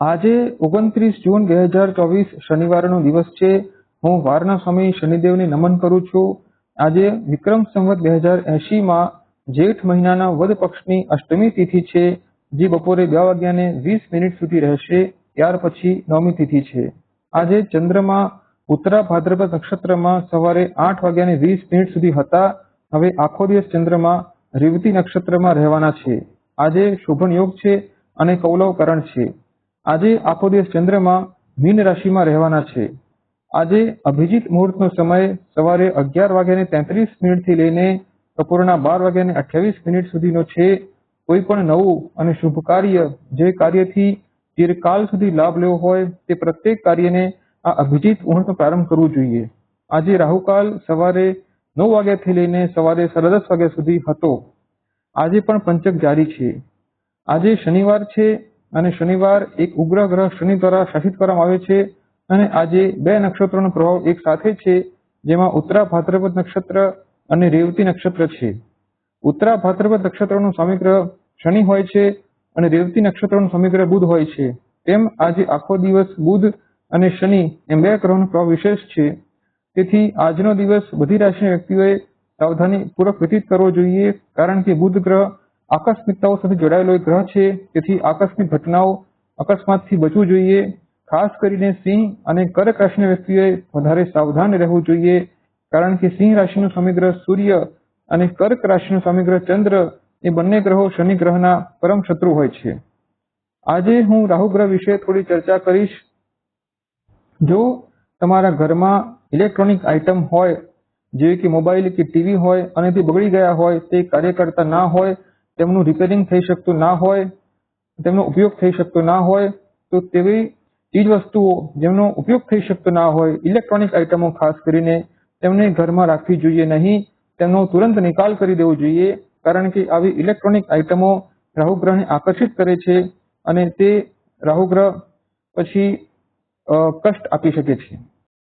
આજે ઓગણત્રીસ જૂન બે હજાર ચોવીસ શનિવારનો દિવસ છે. હું વારના સ્વામી શનિદેવને નમન કરું છું. આજે વિક્રમ સંવત બે હજાર એંશીમાં જેઠ મહિનાના વદ પક્ષની અષ્ટમી તિથિ છે, જે બપોરે બે વાગ્યાને વીસ મિનિટ સુધી રહેશે. ત્યાર પછી નવમી તિથિ છે. આજે ચંદ્રમા ઉત્તરા ભાદ્રપદ નક્ષત્રમાં સવારે આઠ વાગ્યાને વીસ મિનિટ સુધી હતા. હવે આખો દિવસ ચંદ્રમા રેવતી નક્ષત્રમાં રહેવાના છે. આજે શોભન યોગ છે અને કૌલવકરણ છે. આજે આખો દિવસ ચંદ્રમા મીન રાશિમાં રહેવાના છે. આજે અભિજીત મુહૂર્તનો સમય સવારે અગિયાર વાગ્યાને તેત્રીસ મિનિટથી લઈને બપોરના બાર વાગ્યાને અઠ્યાવીસ મિનિટ સુધીનો છે. કોઈ પણ નવું અને શુભ કાર્ય જે કાર્યથી ચિરકાલ સુધી લાભ લેવો હોય તે પ્રત્યેક કાર્યને આ અભિજીત મુહૂર્તનો પ્રારંભ કરવું જોઈએ. આજે રાહુકાલ સવારે નવ વાગ્યાથી લઈને સવારે સાડા દસ વાગ્યા સુધી હતો. આજે પણ પંચક જારી છે. આજે શનિવાર છે અને શનિવાર એક ઉગ્ર ગ્રહ શનિ દ્વારા શાસિત કરવામાં આવે છે અને આજે બે નક્ષત્રોનો પ્રભાવ એક સાથે છે, જેમાં ઉત્તરા ભાદ્રપદ નક્ષત્ર અને રેવતી નક્ષત્ર છે. ઉત્તરા ભાદ્રપદ નક્ષત્રનો સ્વામી શનિ હોય છે અને રેવતી નક્ષત્રનો સ્વામી ગ્રહ બુધ હોય છે. તેમ આજે આખો દિવસ બુધ અને શનિ એમ બે ગ્રહોનો પ્રભાવ વિશેષ છે. તેથી આજનો દિવસ બધી રાશિના વ્યક્તિઓએ સાવધાની પૂર્વક વ્યતીત કરવો જોઈએ, કારણ કે બુધ ગ્રહ આકસ્મિકતાઓ સાથે જોડાયેલો એક ગ્રહ છે. તેથી આકસ્મિક ઘટનાઓ અકસ્માતથી બચવું જોઈએ. ખાસ કરીને સિંહ અને કર્ક રાશિના વ્યક્તિઓએ વધારે સાવધાન રહેવું જોઈએ. કારણ કે સિંહ રાશિનો ગ્રહ સૂર્ય અને કર્ક રાશિનો ગ્રહ ચંદ્ર એ બંને ગ્રહો શનિ ગ્રહના પરમ શત્રુ હોય છે. આજે હું રાહુ ગ્રહ વિશે થોડી ચર્ચા કરીશ. જો તમારા ઘરમાં ઇલેક્ટ્રોનિક આઇટમ હોય, જેવી કે મોબાઈલ કે ટીવી હોય અને તે બગડી ગયા હોય, તે કાર્ય કરતા ના હોય તેમનું રિપેરિંગ થઈ શકતું ના હોય, તેમનો ઉપયોગ થઈ શકતો ના હોય, તો તેવી ચીજ વસ્તુઓ જેમનો ઉપયોગ થઈ શકતો ના હોય ઇલેક્ટ્રોનિક આઇટમો ખાસ કરીને તેમને ઘરમાં રાખવી જોઈએ નહીં, તેમનો તુરંત નિકાલ કરી દેવો જોઈએ, કારણ કે આવી ઇલેક્ટ્રોનિક આઇટમો રાહુગ્રહને આકર્ષિત કરે છે અને તે રાહુગ્રહ પછી કષ્ટ આપી શકે છે.